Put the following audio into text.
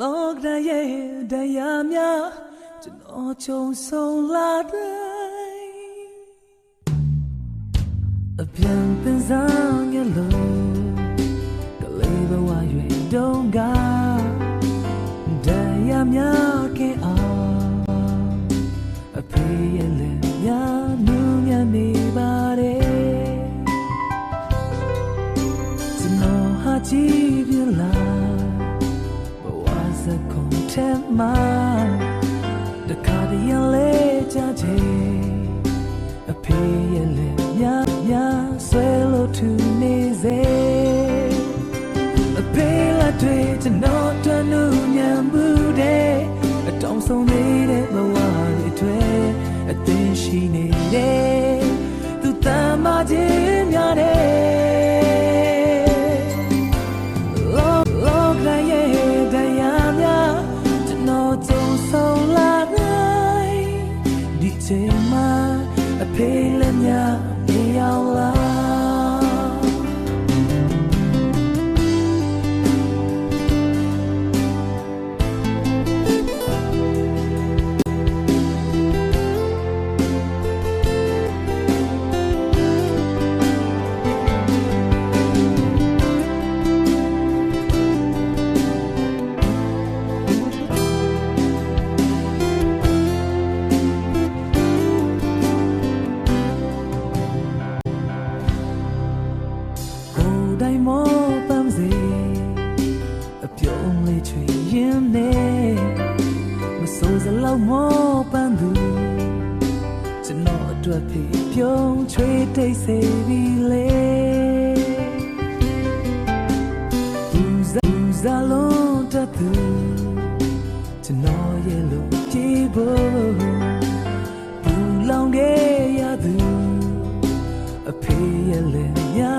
လောကရဲ့တရားများကျွန်တော်ကြုံဆုံးလာတိုင်းအပြန်ပင်စားငယ်လို့ကလေးဘဝရွယ်တုန်းကတရားများကဲအောင်အဖေရဲ့လက်များနူးညံ့ စကုံထဲမှာတခါတည်းရန်လဲကြချေအဖေရဲ့လက်များများဆွဲလို့ထူနေစေအဖေလက်တွေကျွန်တော်တန်နူညံဘူးတဲ့အတောင်ဆုံးနေတဲ့ဘဝတွေတွေအသိရှိနေတယ်သူတမ်းမခြင်း waiting. တိုင်းမောပမ်းစေအပြုံးလေးချွေရင်နဲ့မစိုးစလောက်မောပမ်းသူကျွန်တော်အတွက်ဖြေပြုံးချွေတိတ်စေပြီလေဘူးဇာဇာလုံးတတ်သူကျွန်တော်ရဲ့လိုကြည့်ဖို့ဘူးလောင်ခဲ့ရသူအဖေရဲ့လင်ညာ